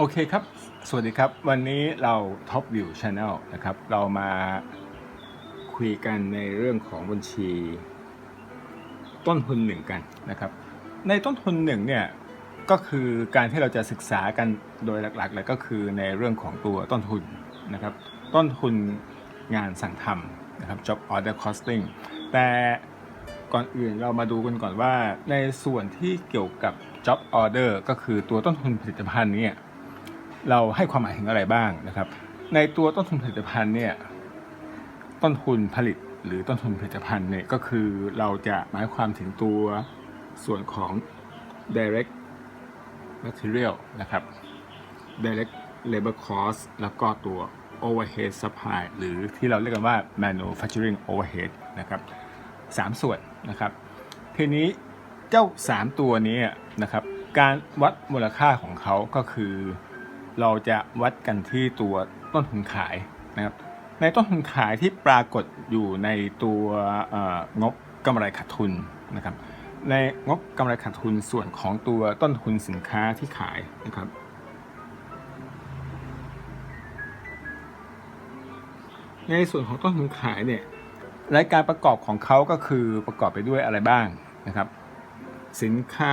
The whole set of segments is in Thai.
โอเคครับ สวัสดีครับ วันนี้เรา Top View Channel นะครับ เรามาคุยกันในเรื่องของบัญชี ต้นทุนหนึ่งกันนะครับ ในต้นทุนหนึ่งเนี่ย ก็คือการที่เราจะศึกษากันโดยหลักๆเลยก็คือในเรื่องของตัวต้นทุนนะครับ ต้นทุนงานสั่งทำนะครับ job order costing แต่ก่อนอื่นเรามาดูกันก่อนว่าในส่วนที่เกี่ยวกับ job order ก็คือตัวต้นทุนผลิตภัณฑ์เนี่ย เราให้ความหมายถึงอะไรบ้างนะครับ ในตัวต้นทุนผลิตภัณฑ์เนี่ยต้นทุนผลิตหรือต้นทุนผลิตภัณฑ์เนี่ยก็คือเราจะหมายความถึงตัวส่วนของ direct material นะครับ direct labor cost แล้วก็ตัว overhead supply หรือที่เราเรียกกันว่า manufacturing overhead นะครับสามส่วนนะครับ ทีนี้เจ้า 3 ตัวนี้นะครับ การวัดมูลค่าของเขาก็คือ เราจะวัดกันที่ตัวต้นทุนขายนะครับ ในต้นทุนขายที่ปรากฏอยู่ในตัวงบกำไรขาดทุนนะครับ ในงบกำไรขาดทุนส่วนของตัวต้นทุนสินค้าที่ขายนะครับในส่วนของต้นทุนขายเนี่ยรายการประกอบของเขาก็คือประกอบไปด้วยอะไรบ้างนะครับ สินค้า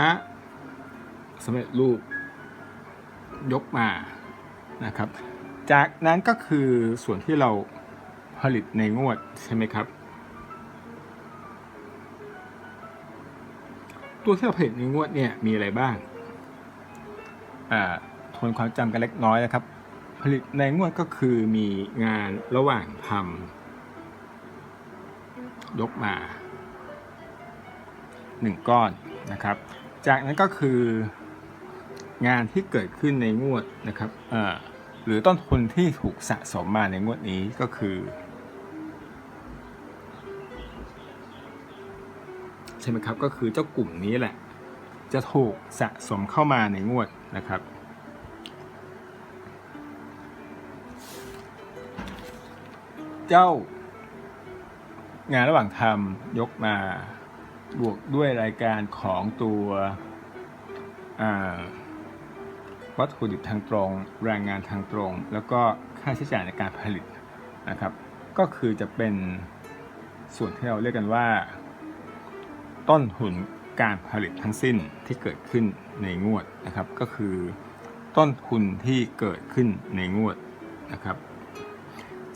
สำเร็จรูป ยกมานะครับ จากนั้นก็คือส่วนที่เราผลิตในงวดใช่ไหมครับ ตัวที่เราผลิตในงวดเนี่ยมีอะไรบ้างอ่าทวนความจำกันเล็กน้อยนะครับ ผลิตในงวดก็คือมีงานระหว่างทำยกมาหนึ่งก้อนนะครับ จากนั้นก็คือ งานที่เกิดขึ้นในงวดนะครับหรือต้นทุนที่ถูกสะสมมาในงวดนี้ก็คือ ใช่ไหมครับก็คือเจ้ากลุ่มนี้แหละ จะถูกสะสมเข้ามาในงวดนะครับ เจ้างานระหว่างทำยกมาบวกด้วยรายการของตัวอ่า วัตถุดิบทางตรง แรงงานทางตรง แล้วก็ค่าใช้จ่ายในการผลิตนะครับ ก็คือจะเป็นส่วนที่เราเรียกกันว่า ต้นทุนการผลิตทั้งสิ้นที่เกิดขึ้นในงวดนะครับ ก็คือ ต้นทุนที่เกิดขึ้นในงวดนะครับ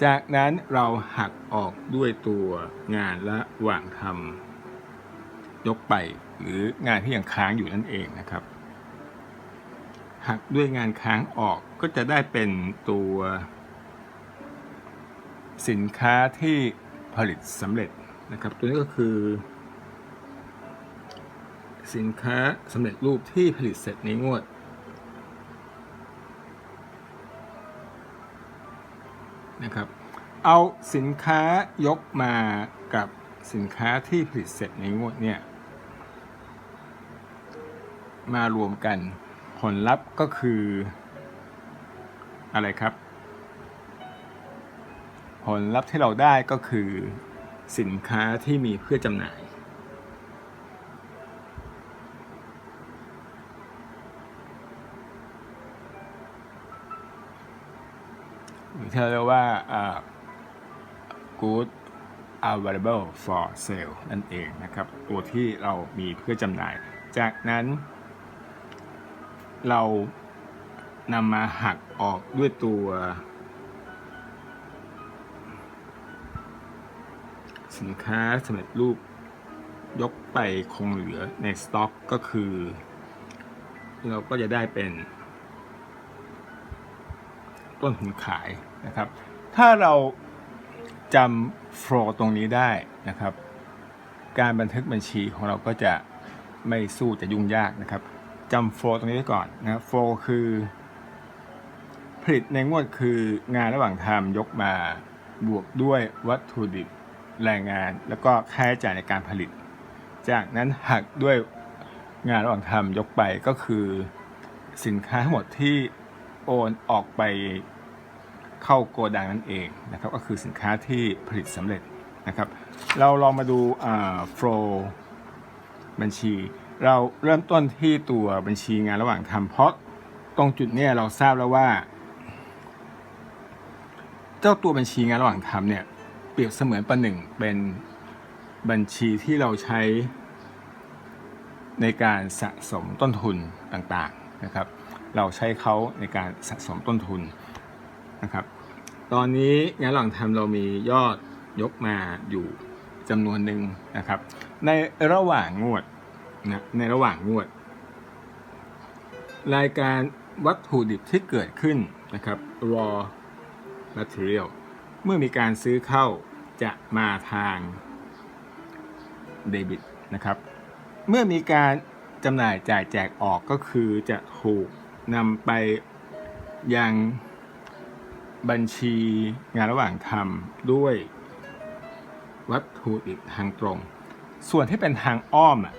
จากนั้นเราหักออกด้วยตัวงานละหว่างทำยกไปหรืองานที่ยังค้างอยู่นั่นเองนะครับ หักด้วยงานค้างออกก็จะได้เป็นตัว สินค้าที่ผลิตสำเร็จนะครับ ตัวนี้ก็คือ สินค้าสำเร็จรูปที่ผลิตเสร็จในงวด นะครับ เอาสินค้ายกมากับสินค้าที่ผลิตเสร็จในงวดเนี่ยมารวมกัน ผลลัพธ์ก็คือ อะไรครับ ผลลัพธ์ที่เราได้ก็คือสินค้าที่มีเพื่อจำหน่าย หรือที่เราเรียกว่าอ่า good available for sale นั่นเองนะครับ ตัวที่เรามีเพื่อจำหน่าย จากนั้น เรานำมาหักออกด้วยตัวสินค้าสำเร็จรูปยกไปคงเหลือในสต็อกก็คือ เราก็จะได้เป็น ต้นทุนขายนะครับ ถ้าเราจำโฟล์ตรงนี้ได้นะครับ การบันทึกบัญชีของเราก็จะไม่สู้จะยุ่งยากนะครับ จำโฟตรงนี้ไว้ก่อนนะครับโฟคือ ผลิตในงวดคืองานระหว่างทำยกมาบวกด้วยวัตถุดิบแรงงาน แล้วก็ค่าใช้จ่ายในการผลิต จากนั้นหักด้วยงานระหว่างทำยกไปก็คือสินค้าทั้งหมดที่โอนออกไปเข้าโกดังนั่นเองนะครับก็คือสินค้าที่ผลิตสำเร็จนะครับ เราลองมาดูโฟล์บัญชี เราเริ่มต้นที่ตัวบัญชีงานระหว่างทำเพราะตรงจุดเนี้ยเราทราบแล้วว่า เจ้าตัวบัญชีงานระหว่างทำเนี่ยเปรียบเสมือนประหนึ่งเป็นบัญชีที่เราใช้ ในการสะสมต้นทุนต่างๆนะครับ เราใช้เขาในการสะสมต้นทุนนะครับ ตอนนี้งานระหว่างทำเรามียอดยกมาอยู่จำนวนหนึ่งนะครับ ในระหว่างงวด นะในระหว่างงวด รายการวัตถุดิบที่เกิดขึ้นนะครับ raw material เมื่อมีการซื้อเข้าจะมาทางเดบิตนะครับ เมื่อมีการจำหน่ายจ่ายแจกออกก็คือจะถูกนำไปยังบัญชีงานระหว่างทำด้วยวัตถุดิบทางตรง ส่วนที่เป็นทางอ้อมอะ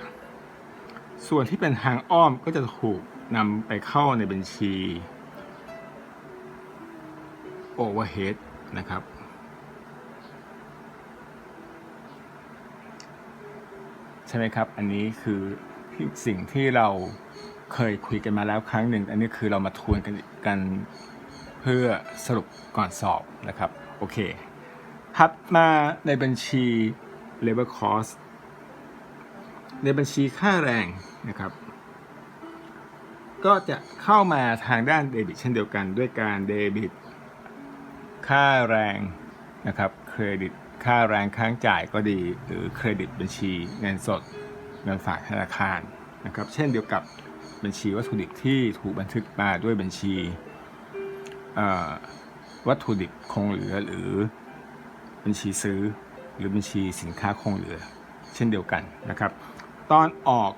ส่วนที่เป็นทางอ้อมก็จะถูกนำไปเข้าในบัญชี overhead นะครับ ใช่ไหมครับ อันนี้คือสิ่งที่เราเคยคุยกันมาแล้วครั้งหนึ่ง อันนี้คือเรามาทวนกันกันเพื่อสรุปก่อนสอบนะครับ โอเคถัดมาในบัญชี labor cost ในบัญชีค่าแรงนะครับ ก็จะเข้ามาทางด้านเดบิตเช่นเดียวกันด้วยการเดบิต ค่าแรงนะครับเครดิตค่าแรงค้างจ่ายก็ดี หรือเครดิตบัญชีเงินสดเงินฝากธนาคารนะครับ เช่นเดียวกับบัญชีวัตถุดิบที่ถูกบันทึกมาด้วยบัญชีวัตถุดิบคงเหลือหรือบัญชีซื้อหรือบัญชีสินค้าคงเหลือ เช่นเดียวกันนะครับ ตอนออก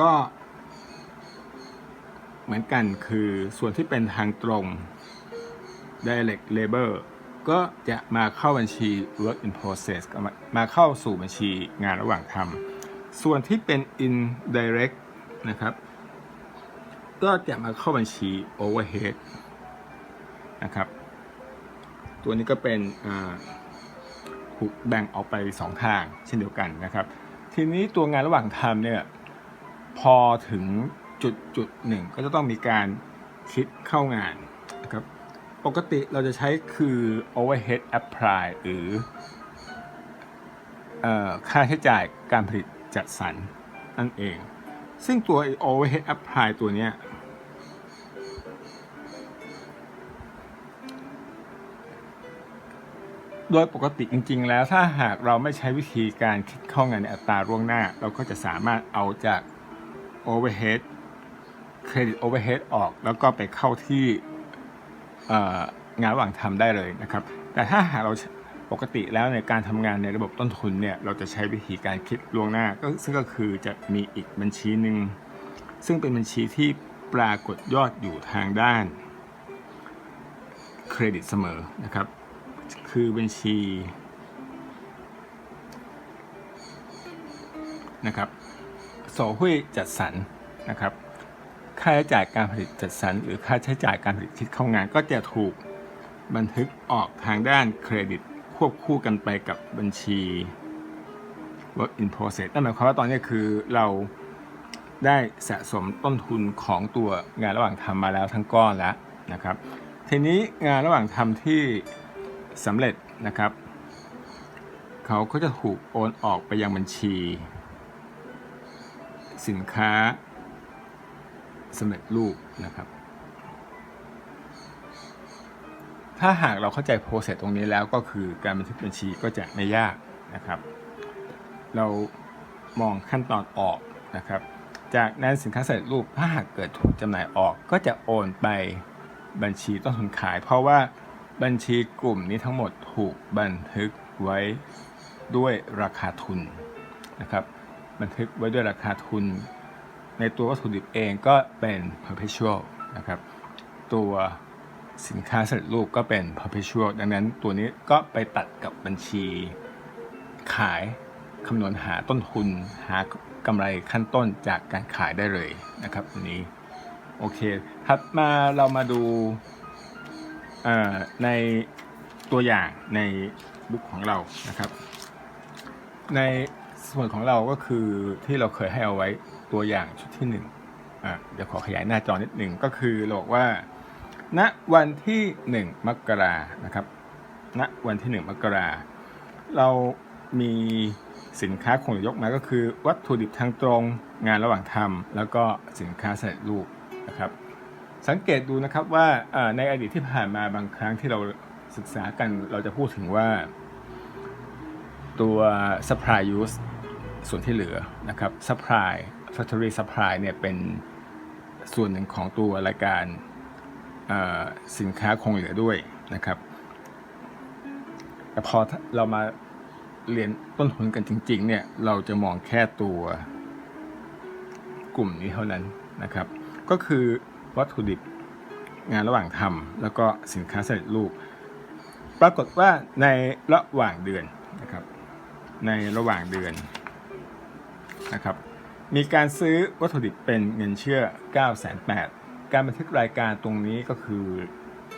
ก็ เหมือนกันคือส่วนที่เป็นทางตรง direct labor ก็จะมาเข้าบัญชี work in process มาเข้าสู่บัญชีงานระหว่างทำส่วนที่เป็น indirect นะครับ ก็จะมาเข้าบัญชี overhead นะครับ ตัวนี้ก็เป็นถูกแบ่งออกไป 2 ทางเช่นเดียวกันนะครับ ทีนี้ตัวงานระหว่างทำเนี่ยพอถึงจุดจุดหนึ่งก็จะต้องมีการคิดเข้างานนะครับปกติเราจะใช้คือ overhead apply หรืออค่าใช้จ่ายการผลิตจัดสรรนั่นเอง ซึ่งตัว overhead apply ตัวเนี้ โดยปกติจริง ๆ แล้วถ้าหากเราไม่ใช้วิธีการคิดเข้างานในอัตราล่วงหน้า เราก็จะสามารถเอาจาก overhead เครดิต overhead ออก แล้วก็ไปเข้าที่งานระหว่างทำได้เลยนะครับ แต่ถ้าหากเราปกติแล้วในการทำงานในระบบต้นทุนเนี่ยเราจะใช้วิธีการคิดล่วงหน้าก็ซึ่งก็คือจะมีอีกบัญชีหนึ่งซึ่งเป็นบัญชีที่ปรากฏยอดอยู่ทางด้านเครดิตเสมอนะครับ คือบัญชีนะครับโสหุยจัดสรรนะครับค่าใช้จ่ายการผลิตจัดสรรหรือค่าใช้จ่ายการผลิตคิดเข้างานก็จะถูกบันทึกออกทางด้านเครดิตควบคู่กันไปกับบัญชี work in process นั่นหมายความว่าตอนนี้คือเราได้สะสมต้นทุนของตัวงานระหว่างทำมาแล้วทั้งก้อนแล้วนะครับ ทีนี้งานระหว่างทำที่ สำเร็จนะครับ เขาก็จะถูกโอนออกไปยังบัญชี สินค้าสำเร็จรูปนะครับ ถ้าหากเราเข้าใจโปรเซสตรงนี้แล้วก็คือการบันทึกบัญชีก็จะไม่ยากนะครับ เรามองขั้นตอนออกนะครับ จากนั้นสินค้าสำเร็จรูปถ้าหากเกิดถูกจำหน่ายออกก็จะโอนไปบัญชีต้นทุนขาย เพราะว่า บัญชีกลุ่มนี้ทั้งหมดถูกบันทึกไว้ด้วยราคาทุนนะครับ บันทึกไว้ด้วยราคาทุน ในตัววัตถุดิบเองก็เป็น perpetual นะครับ ตัวสินค้าสำเร็จรูปก็เป็น perpetual ดังนั้นตัวนี้ก็ไปตัดกับบัญชีขายคำนวณหาต้นทุนหากำไรขั้นต้นจากการขายได้เลยนะครับอันนี้ โอเค ถัดมาเรามาดู ในตัวอย่างในบุ๊กของเรานะครับ ในส่วนของเราก็คือที่เราเคยให้เอาไว้ตัวอย่างชุดที่1อะเดี๋ยวขอขยายหน้าจอนิดหนึ่งก็คือเราบอกว่าณวันที่1มกรานะครับณวันที่1มกราเรามีสินค้าคงยกมาก็คือ วัตถุดิบทางตรงงานระหว่างทำแล้วก็สินค้าสร็จรูปนะครับ สังเกตดูนะครับว่าในอดีตที่ผ่านมาบางครั้งที่เราศึกษากันเราจะพูดถึงว่าตัว supply use ส่วนที่เหลือนะครับ supply factory supply เนี่ยเป็นส่วนหนึ่งของตัวรายการสินค้าคงเหลือด้วยนะครับ แต่พอเรามาเรียนต้นทุนกันจริง ๆ เนี่ยเราจะมองแค่ตัวกลุ่มนี้เท่านั้นนะครับ ก็คือ วัตถุดิบงานระหว่างทำแล้วก็สินค้าสำเร็จรูป ปรากฏว่าในระหว่างเดือนนะครับ ในระหว่างเดือนนะครับ มีการซื้อวัตถุดิบเป็นเงินเชื่อ 9 8 0 0 0การบันทึกรายการตรงนี้ก็คือ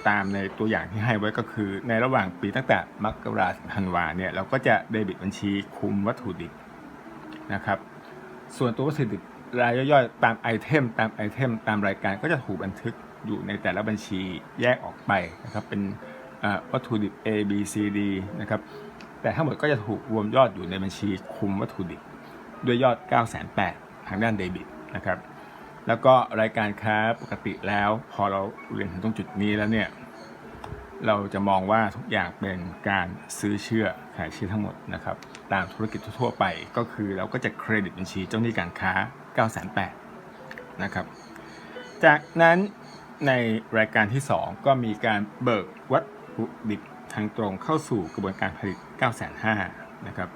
ตามในตัวอย่างที่ให้ไว้ก็คือ ในระหว่างปีตั้งแต่มกราถึงธันวาเนี่ยเราก็จะเดบิตบัญชีคุมวัตถุดิบนะครับ ส่วนตัววัตถุดิบ รายย่อยๆ ตามไอเทมตามไอเทมตามรายการก็จะถูกบันทึกอยู่ในแต่ละบัญชีแยกออกไปนะครับเป็นวัตถุดิบ A B C D นะครับแต่ทั้งหมดก็จะถูกรวมยอดอยู่ในบัญชีคุมวัตถุดิบ ด้วยยอด 9 8 0 0 0ทางด้านเดบิตนะครับแล้วก็รายการค้าปกติแล้ว พอเราเรียนถึงตรงจุดนี้แล้วเนี่ยเราจะมองว่าทุกอย่างเป็นการซื้อเชื่อขายเชื่อทั้งหมดนะครับตามธุรกิจทั่วไปก็คือเราก็จะเครดิตบัญชีเจ้าหนี้การค้า 9 8 0 0นะครับ จากนั้นในรายการที่ 2 ก็มีการเบิกวัตถุดิบทางตรงเข้าสู่กระบวนการผลิต 9 5 0 0นะครับ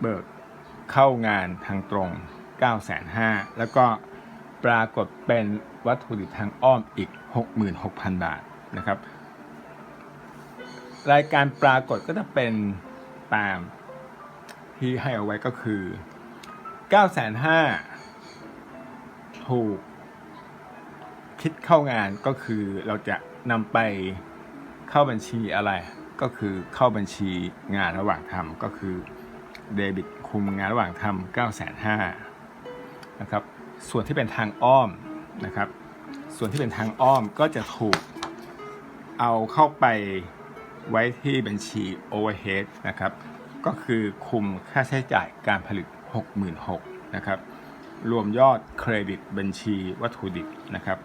เบิกเข้างานทางตรง 9 5 0 0 0แล้วก็ปรากฏเป็นวัตถุดิบทางอ้อมอีก 66,000 บาทนะครับ รายการปรากฏก็จะเป็นตามที่ให้เอาไว้ก็คือ 9 5 0 0 0ถูกคิดเข้างานก็คือเราจะนำไปเข้าบัญชีอะไร ก็คือเข้าบัญชีงานระหว่างทำก็คือเดบิตคุมงานระหว่างทำ9 5 0 0 0นะครับ ส่วนที่เป็นทางอ้อมนะครับ ส่วนที่เป็นทางอ้อมก็จะถูกเอาเข้าไปไว้ที่บัญชี overhead นะครับ ก็คือคุมค่าใช้จ่ายการผลิต 66,000นะครับ รวมยอดเครดิตบัญชีวัตถุดิบนะครับ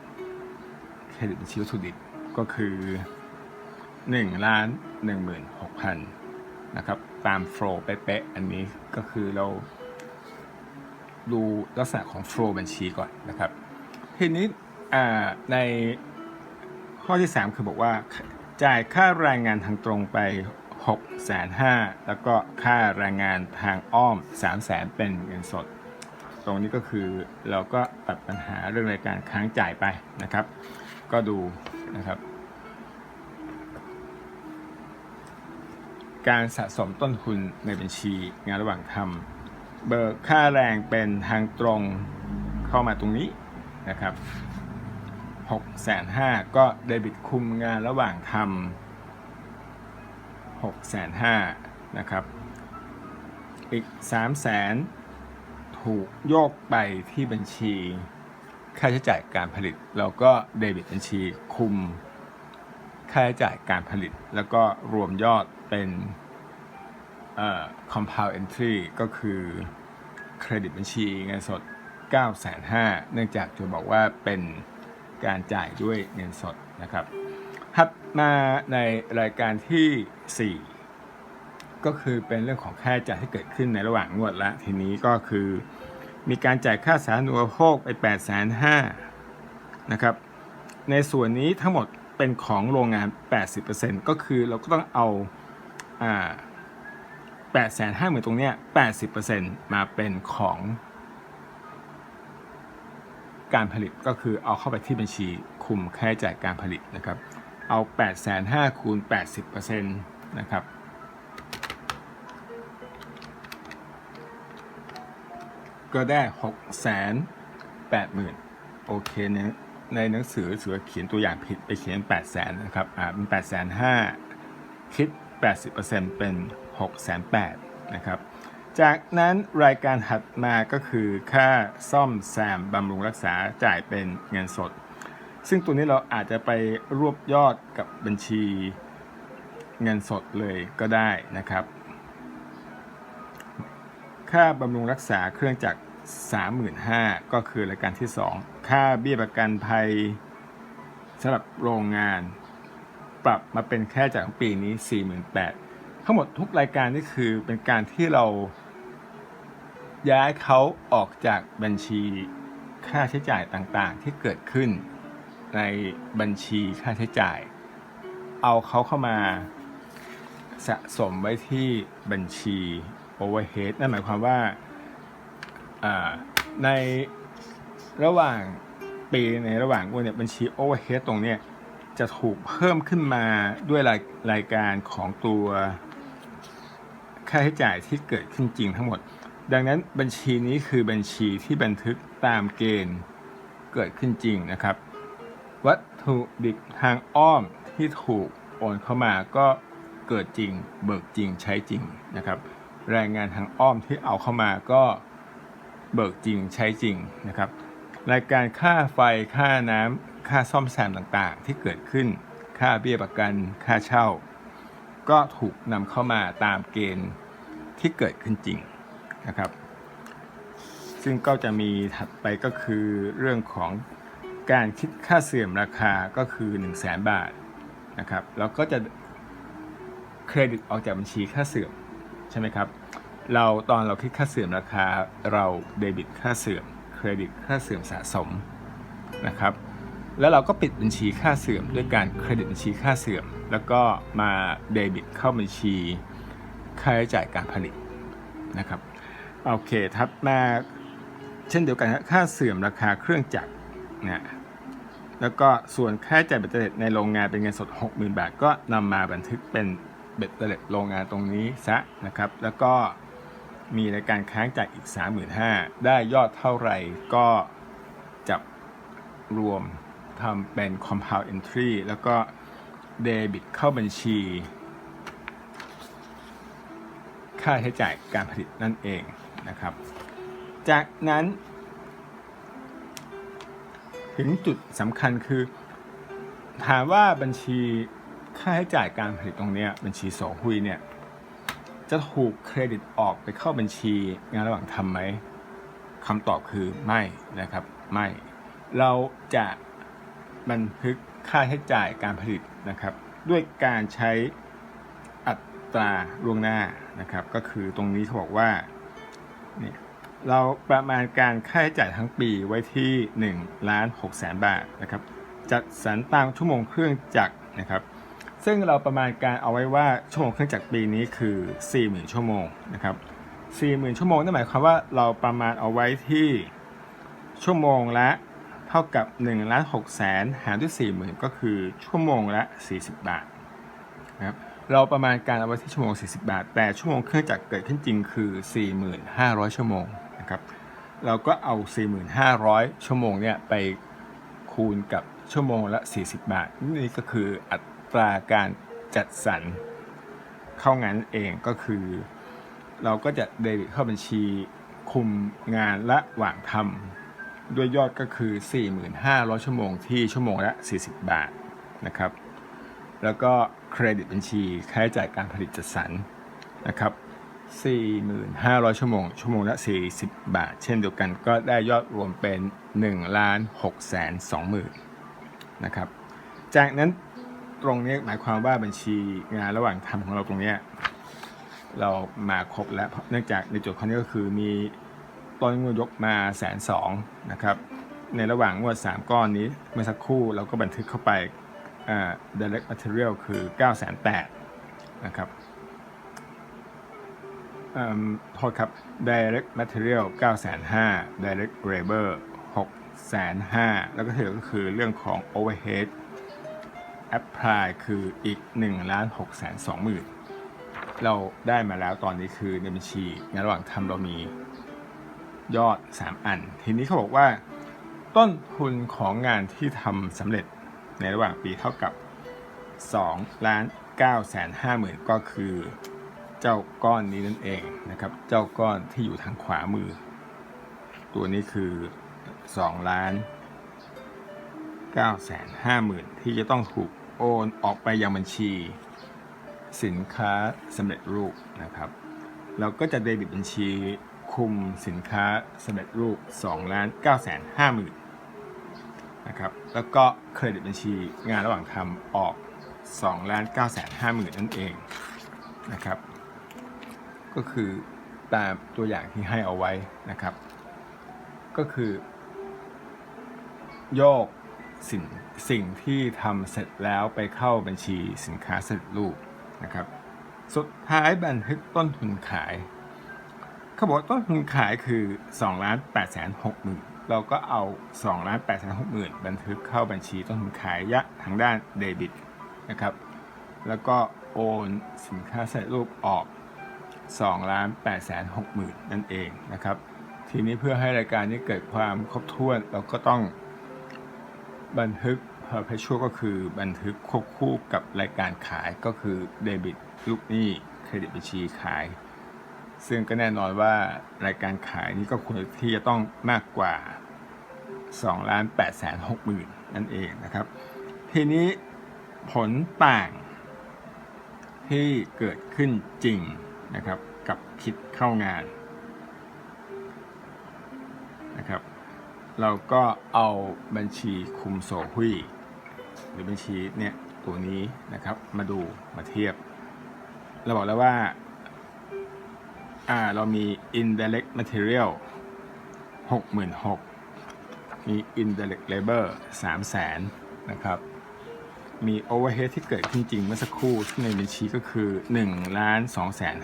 เครดิตบัญชีวัตถุดิบก็คือ1ล้าน16,000นะครับ ตามโฟล์เป๊ะๆอันนี้ก็คือเราดูลักษณะของโฟล์บัญชีก่อนนะครับ ทีนี้ในข้อที่ 3 คือบอกว่าจ่ายค่าแรงงานทางตรงไป 6 5 0 0 0แล้วก็ค่าแรงงานทางอ้อม 3 0 0 0 0เป็นเงินสด ตรงนี้ก็คือเราก็ตัดปัญหาเรื่องรายการค้างจ่ายไปนะครับ ก็ดูนะครับ การสะสมต้นทุนในบัญชีงานระหว่างทำเบิกค่าแรงเป็นทางตรงเข้ามาตรงนี้นะครับ6 5 0 0 0ก็เดบิตคุมงานระหว่างทำ 6 5 0 0นะครับ อีก3 0 0 0 0 0ถูกโยกไปที่บัญชีค่าใช้จ่ายการผลิต แล้วก็เดบิตบัญชีคุมค่าใช้จ่ายการผลิต แล้วก็รวมยอดเป็นเอ่อ compound entry ก็คือเครดิตบัญชีเงินสด 9 5 0 0 0เนื่องจากจะบอกว่าเป็นการจ่ายด้วยเงินสดนะครับ มาในรายการที่ 4 ก็คือเป็นเรื่องของค่าจ่ายที่เกิดขึ้นในระหว่างงวดละ ทีนี้ก็คือมีการจ่ายค่าสาธารณูปโภคไป8 5 0 0 0นะครับ ในส่วนนี้ทั้งหมดเป็นของโรงงาน 80%ก็คือเราก็ต้องเอาอ่า8 5 0 0 0 0ตรงเนี้ย80%มาเป็นของ การผลิตก็คือเอาเข้าไปที่บัญชีคุมค่าใช้จ่ายการผลิตนะครับ เอา 8 5 0 0 0คูณ80%นะครับ ก็ได้ 6 8 0 0 0 0 โอเคนี่ยในหนังสือเสือเขียนตัวอย่างผิดไปเขียน 8 0 0 0 0นะครับ อ่าเป็น8 5 0 0 0คิด 80%เป็น 6 8 0 0 0นะครับ จากนั้นรายการถัดมาก็คือค่าซ่อมแซมบำรุงรักษาจ่ายเป็นเงินสด ซึ่งตัวนี้เราอาจจะไปรวบยอดกับบัญชีเงินสดเลยก็ได้นะครับ ค่าบำรุงรักษาเครื่องจักร35,000ก็คือรายการที่ 2 ค่าเบี้ยประกันภัยสำหรับโรงงาน ปรับมาเป็นแค่จากปีนี้ 48,000ทั้งหมดทุกรายการนี่คือเป็นการที่เราย้ายเขาออกจากบัญชีค่าใช้จ่ายต่างๆที่เกิดขึ้น ในบัญชีค่าใช้จ่าย เอาเขาเข้ามาสะสมไว้ที่บัญชี overhead นั่นหมายความว่าในระหว่างปีในระหว่างงวดเนี่ยบัญชี overhead ตรงเนี้ยจะถูกเพิ่มขึ้นมาด้วยรายรายการของตัวค่าใช้จ่ายที่เกิดขึ้นจริงทั้งหมด ดังนั้นบัญชีนี้คือบัญชีที่บันทึกตามเกณฑ์เกิดขึ้นจริงนะครับ วัตถุดิบทางอ้อมที่ถูกโอนเข้ามาก็เกิดจริง เบิกจริงใช้จริงนะครับ แรงงานทางอ้อมที่เอาเข้ามาก็เบิกจริงใช้จริงนะครับ รายการค่าไฟค่าน้ำค่าซ่อมแซมต่างๆ ที่เกิดขึ้น ค่าเบี้ยประกันค่าเช่า ก็ถูกนำเข้ามาตามเกณฑ์ที่เกิดขึ้นจริงนะครับ ซึ่งก็จะมีถัดไปก็คือเรื่องของ การคิดค่าเสื่อมราคาก็คือ 1 0 0 0 0แบาทนะครับแล้วก็จะเครดิตออกจากบัญชีค่าเสื่อมใช่ไหมครับ เราตอนเราคิดค่าเสื่อมราคาเราเดบิตค่าเสื่อม เครดิตค่าเสื่อมสะสมนะครับ แล้วเราก็ปิดบัญชีค่าเสื่อมด้วยการเครดิตบัญชีค่าเสื่อม แล้วก็มาเดบิตเข้าบัญชีค่าใช้จ่ายการผลิตนะครับโอเคทับมาเช่นเดียวกันค่าเสื่อมราคาเครื่องจักร นะแล้วก็ส่วนค่าใช้จ่ายเบ็ดเตล็ดในโรงงานเป็นเงินสด 60,000 บาท ก็นำมาบันทึกเป็นเบ็ดเตล็ดโรงงานตรงนี้ซะนะครับ แล้วก็มีรายการค้างจ่ายอีก 35,000ได้ยอดเท่าไหร่ก็จับรวมทำเป็น compound entry แล้วก็เดบิตเข้าบัญชี ค่าใช้จ่ายการผลิตนั่นเองนะครับ จากนั้น ถึงจุดสำคัญคือ ถามว่าบัญชีค่าใช้จ่ายการผลิตตรงนี้บัญชีโสหุยเนี่ย จะถูกเครดิตออกไปเข้าบัญชีงานระหว่างทำไหมคำตอบคือไม่นะครับไม่เราจะบันทึกค่าใช้จ่ายการผลิตนะครับ ด้วยการใช้อัตราล่วงหน้านะครับ ก็คือตรงนี้เขาบอกว่าเนี่ย เราประมาณการค่าใช้จ่ายทั้งปีไว้ที่1ล้าน6แสนบาทนะครับจัดสรรตามชั่วโมงเครื่องจักรนะครับ ซึ่งเราประมาณการเอาไว้ว่าชั่วโมงเครื่องจักรปีนี้คือ 40,000 ชั่วโมงนะครับ40,000 ชั่วโมงนั่นหมายความว่าเราประมาณเอาไว้ที่ชั่วโมงละเท่ากับ1ล้าน6แสนหารด้วย 40,000 ก็คือชั่วโมงละ 40 บาทนะครับเราประมาณการเอาไว้ที่ชั่วโมง 40 บาท แต่ชั่วโมงเครื่องจักรเกิดขึ้นจริงคือ 4,500 ชั่วโมง นะครับ เราก็เอา 4,500 ชั่วโมงเนี่ยไปคูณกับชั่วโมงละ 40 บาท นี่ก็คืออัตราการจัดสรรเข้างานเองก็คือ เราก็จะเดบิตเข้าบัญชีคุมงานระหว่างทำด้วยยอดก็คือ 4,500 ชั่วโมงที่ชั่วโมงละ 40 บาทนะครับ แล้วก็เครดิตบัญชีค่าใช้จ่ายการผลิตจัดสรรนะครับ 4,500 ชั่วโมง ชั่วโมงละ 40 บาท เช่นเดียวกันก็ได้ยอดรวมเป็น1ล้าน6แสน2หมื่นนะครับ จากนั้นตรงนี้หมายความว่าบัญชีงานระหว่างทำของเราตรงนี้เรามาครบแล้วเพราะเนื่องจากในจทย์ข้อนี้ก็คือมีต้นงวดยกมาแสนสองนะครับ ในระหว่างงวด 3 ก้อนนี้เมื่อสักครู่เราก็บันทึกเข้าไปอ่า direct material คือ 9 8 0 0 0นะครับ โทษครับ direct material 9 5 0 0 direct labor 6 5 0 0 0แล้วก็ถือก็คือเรื่องของ overhead apply คืออีก1ล้าน6แสน2หมื่นเราได้มาแล้วตอนนี้คือในบัญชีในระหว่างทำเรามียอด 3 อัน ทีนี้เขาบอกว่า ต้นทุนของงานที่ทำสำเร็จในระหว่างปีเท่ากับ2ล้าน9แสน5หมื่นก็คือ เจ้าก้อนนี้นั่นเองนะครับ เจ้าก้อนที่อยู่ทางขวามือ ตัวนี้คือ2ล้าน9แสน5หมื่นที่จะต้องถูกโอนออกไปยังบัญชี สินค้าสำเร็จรูปนะครับ เราก็จะเดบิตบัญชีคุมสินค้าสำเร็จรูป2ล้าน9แสน5หมื่นนะครับ แล้วก็เครดิตบัญชีงานระหว่างทำออก2ล้าน9แสน5หมื่นนั่นเองนะครับ ก็คือตามตัวอย่างที่ให้เอาไว้นะครับ ก็คือ โยกสิ่งสิ่งที่ทำเสร็จแล้วไปเข้าบัญชีสินค้าเสร็จรูปนะครับ สุดท้ายบันทึกต้นทุนขายเขาบอกต้นทุนขายคือ2ล้าน8แสน6หมื่นเราก็เอา2ล้าน8แสน6หมื่นบันทึกเข้าบัญชีต้นทุนขายยะทางด้านเดบิตนะครับ แล้วก็โอนสินค้าเสร็จรูปออก 2ล้าน8แสน6หมื่นนั่นเองนะครับ ทีนี้เพื่อให้รายการนี้เกิดความครบถ้วนเราก็ต้องบันทึก perpetual ก็คือบันทึกควบคู่กับรายการขายก็คือเดบิตลูกหนี้เครดิตบัญชีขาย ซึ่งก็แน่นอนว่ารายการขายนี้ก็ควรที่จะต้องมากกว่า2ล้าน8แสน6หมื่นนั่นเองนะครับ ทีนี้ผลต่างที่เกิดขึ้นจริง นะครับ กับคิดเข้างานนะครับ เราก็เอาบัญชีคุมโซหุยหรือบัญชีเนี่ยตัวนี้นะครับมาดูมาเทียบ เราบอกแล้วว่าอ่าเรามี indirect material 66,000มี indirect labor 300,000นะครับ มี overhead ที่เกิดขึ้นจริงเมื่อสักครู่ที่ในบัญชีก็คือ1ล้าน2แสน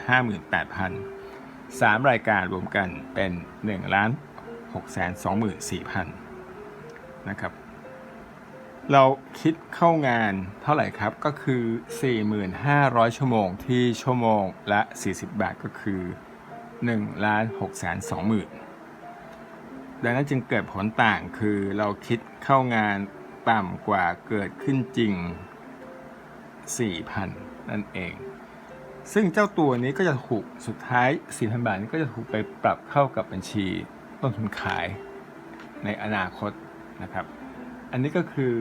58,000 3 รายการรวมกันเป็น1ล้าน6แสน24,000นะครับเราคิดเข้างานเท่าไหร่ครับก็คือ 4,500 ชั่วโมงที่ชั่วโมงละ 40 บาทก็คือ1ล้าน6แสน20,000ดังนั้นจึงเกิดผลต่างคือเราคิดเข้างาน ต่ำกว่าเกิดขึ้นจริง 4,000 นั่นเอง ซึ่งเจ้าตัวนี้ก็จะถูกสุดท้าย 4,000 บาทนี้ก็จะถูกไปปรับเข้ากับบัญชีต้นทุนขายในอนาคตนะครับ อันนี้ก็คือ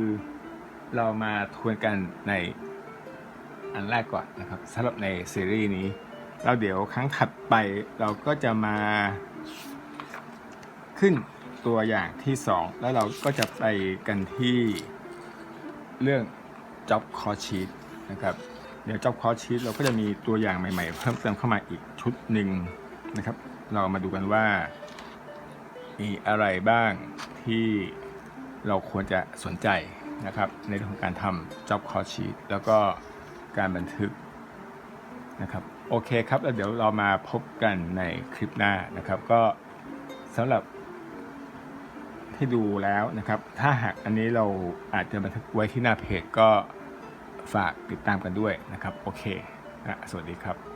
เรามาทวนกันในอันแรกก่อนนะครับสำหรับในซีรีส์นี้แล้วเดี๋ยวครั้งถัดไปเราก็จะมาขึ้น ตัวอย่างที่ 2 แล้วเราก็จะไปกันที่เรื่อง Job Call Sheet นะครับ เดี๋ยว Job Call Sheet เราก็จะมีตัวอย่างใหม่ ๆ เพิ่มเติมเข้ามาอีกชุดหนึ่งนะครับ เรามาดูกันว่า มีอะไรบ้างที่เราควรจะสนใจนะครับ ในเรื่องของการทำ job call sheet แล้วก็การบันทึกนะครับ โอเคครับ แล้วเดี๋ยวเรามาพบกันในคลิปหน้านะครับ ก็สำหรับ ให้ดูแล้วนะครับ ถ้าหากอันนี้เราอาจจะบันทึกไว้ที่หน้าเพจก็ฝากติดตามกันด้วยนะครับ โอเคนะสวัสดีครับ